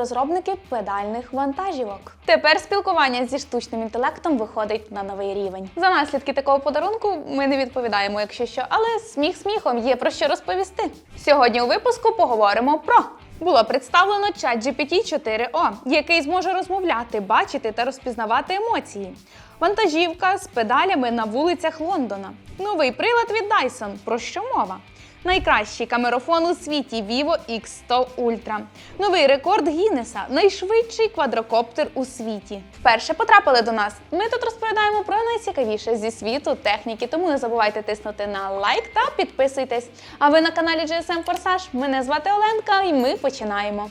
Розробники педальних вантажівок. Тепер спілкування зі штучним інтелектом виходить на новий рівень. За наслідки такого подарунку ми не відповідаємо, якщо що, але сміх сміхом є про що розповісти. Сьогодні у випуску поговоримо про. Було представлено ChatGPT 4O, який зможе розмовляти, бачити та розпізнавати емоції. Вантажівка з педалями на вулицях Лондона. Новий прилад від Dyson. Про що мова? Найкращий камерофон у світі Vivo X100 Ultra. Новий рекорд Гіннеса найшвидший квадрокоптер у світі. Вперше потрапили до нас. Ми тут розповідаємо про найцікавіше зі світу техніки, тому не забувайте тиснути на лайк та підписуйтесь. А ви на каналі GSM Форсаж. Мене звати Оленка, і ми починаємо.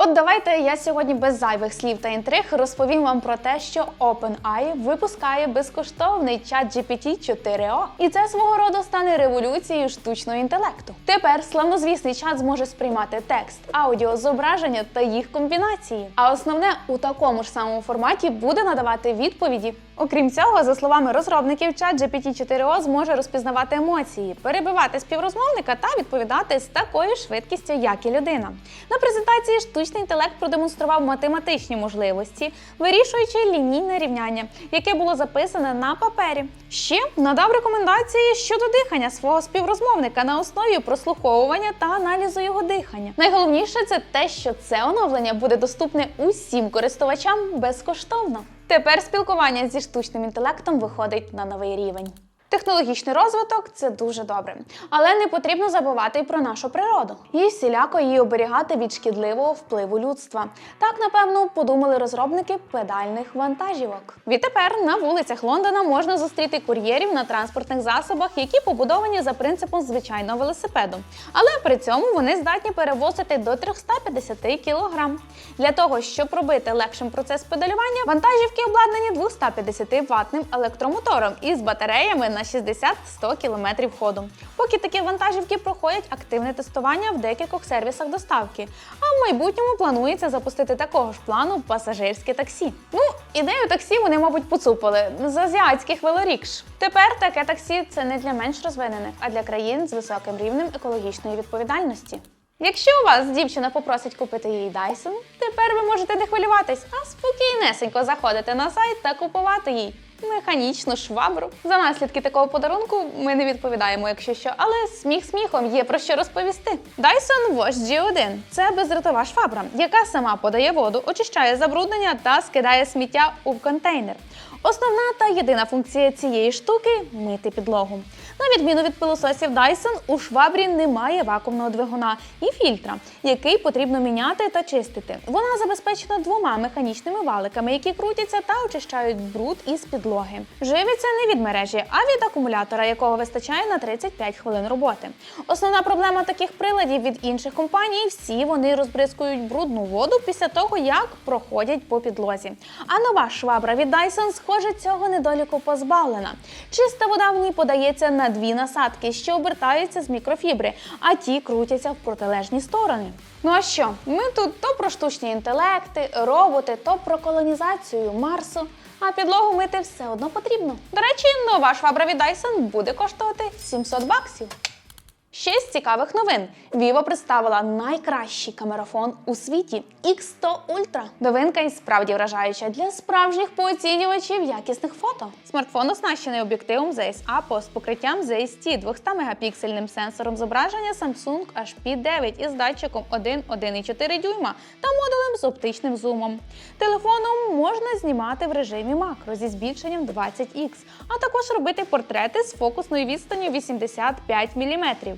От давайте я сьогодні без зайвих слів та інтриг розповім вам про те, що OpenAI випускає безкоштовний чат GPT 4O. І це свого роду стане революцією штучного інтелекту. Тепер славнозвісний чат зможе сприймати текст, аудіо, зображення та їх комбінації. А основне у такому ж самому форматі буде надавати відповіді. Окрім цього, за словами розробників, чат GPT 4O зможе розпізнавати емоції, перебивати співрозмовника та відповідати з такою швидкістю, як і людина. На презентації штучний інтелект продемонстрував математичні можливості, вирішуючи лінійне рівняння, яке було записане на папері. Ще надав рекомендації щодо дихання свого співрозмовника на основі прослуховування та аналізу його дихання. Найголовніше це те, що це оновлення буде доступне усім користувачам безкоштовно. Тепер спілкування зі штучним інтелектом виходить на новий рівень. Технологічний розвиток це дуже добре, але не потрібно забувати й про нашу природу і всіляко її оберігати від шкідливого впливу людства. Так, напевно, подумали розробники педальних вантажівок. Відтепер на вулицях Лондона можна зустріти кур'єрів на транспортних засобах, які побудовані за принципом звичайного велосипеду. Але при цьому вони здатні перевозити до 350 кг. Для того, щоб робити легшим процес педалювання, вантажівки обладнані 250 ватним електромотором із батареями на 60-100 км ходу. Поки такі вантажівки проходять активне тестування в декількох сервісах доставки. А в майбутньому планується запустити такого ж плану пасажирське таксі. Ну, ідею таксі вони, мабуть, поцупили з азіатських велорікш. Тепер таке таксі це не для менш розвинених, а для країн з високим рівнем екологічної відповідальності. Якщо у вас дівчина попросить купити їй Dyson, тепер ви можете не хвилюватись, а спокійнесенько заходити на сайт та купувати їй механічну швабру. За наслідки такого подарунку ми не відповідаємо, якщо що, але сміх сміхом є про що розповісти. Dyson Wash G1 – це бездротова швабра, яка сама подає воду, очищає забруднення та скидає сміття у контейнер. Основна та єдина функція цієї штуки мити підлогу. На відміну від пилососів Dyson, у швабрі немає вакуумного двигуна і фільтра, який потрібно міняти та чистити. Вона забезпечена двома механічними валиками, які крутяться та очищають бруд із підлоги. Живиться не від мережі, а від акумулятора, якого вистачає на 35 хвилин роботи. Основна проблема таких приладів від інших компаній всі вони розбризкують брудну воду після того, як проходять по підлозі. А нова швабра від Dyson, схоже, цього недоліку позбавлена. Чиста вода в ній подається на дві насадки, що обертаються з мікрофібри, а ті крутяться в протилежні сторони. Ну а що? Ми тут то про штучні інтелекти, роботи, то про колонізацію Марсу. А підлогу мити все одно потрібно. До речі, нова швабра від Dyson буде коштувати 700 баксів. Ще з цікавих новин. Vivo представила найкращий камерафон у світі X100 Ultra. Новинка і справді вражаюча для справжніх пооцінювачів якісних фото. Смартфон оснащений об'єктивом ZS-A з покриттям ZS-T, 200 мегапіксельним сенсором зображення Samsung HP9 із датчиком 1,1,4 дюйма та модулем з оптичним зумом. Телефоном можна знімати в режимі макро зі збільшенням 20х, а також робити портрети з фокусною відстанню 85 мм.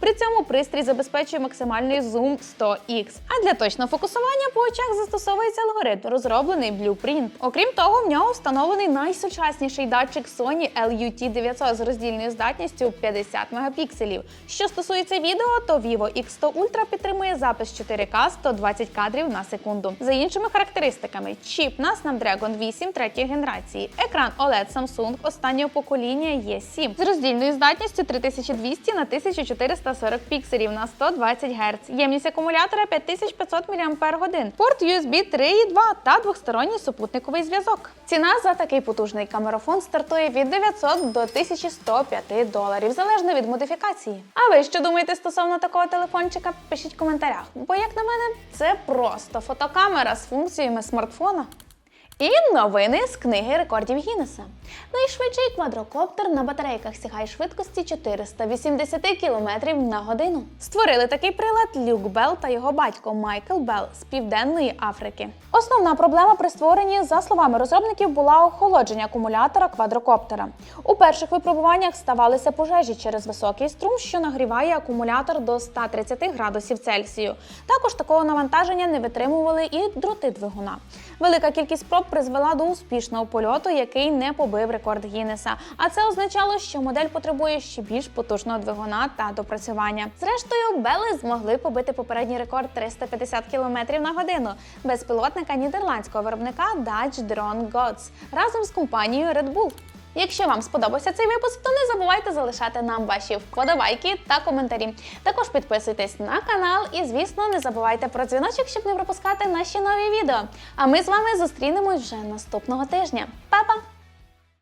При цьому пристрій забезпечує максимальний зум 100х. А для точного фокусування по очах застосовується алгоритм, розроблений Blueprint. Окрім того, в нього встановлений найсучасніший датчик Sony LUT900 з роздільною здатністю 50 мегапікселів. Що стосується відео, то Vivo X100 Ultra підтримує запис 4К 120 кадрів на секунду. За іншими характеристиками, чіп на Snapdragon 8 третьої генерації, екран OLED Samsung останнього покоління E7 з роздільною здатністю 3200 на 1400 440 пікселів на 120 Гц, ємність акумулятора 5500 мАч, порт USB 3.2 та двосторонній супутниковий зв'язок. Ціна за такий потужний камерафон стартує від 900 до 1105 доларів, залежно від модифікації. А ви що думаєте стосовно такого телефончика? Пишіть в коментарях. Бо, як на мене, це просто фотокамера з функціями смартфона. І новини з книги рекордів Гіннеса. Найшвидший квадрокоптер на батарейках сягає швидкості 480 км на годину. Створили такий прилад Люк Белл та його батько Майкл Белл з Південної Африки. Основна проблема при створенні, за словами розробників, була охолодження акумулятора квадрокоптера. У перших випробуваннях ставалися пожежі через високий струм, що нагріває акумулятор до 130 градусів Цельсію. Також такого навантаження не витримували і дроти двигуна. Велика кількість проб призвела до успішного польоту, який не побив рекорд Гіннеса. А це означало, що модель потребує ще більш потужного двигуна та допрацювання. Зрештою, Бели змогли побити попередній рекорд 350 км на годину безпілотника нідерландського виробника Dutch Drone Gods разом з компанією Red Bull. Якщо вам сподобався цей випуск, то не забувайте залишати нам ваші вподобайки та коментарі. Також підписуйтесь на канал і, звісно, не забувайте про дзвіночок, щоб не пропускати наші нові відео. А ми з вами зустрінемось вже наступного тижня. Па-па!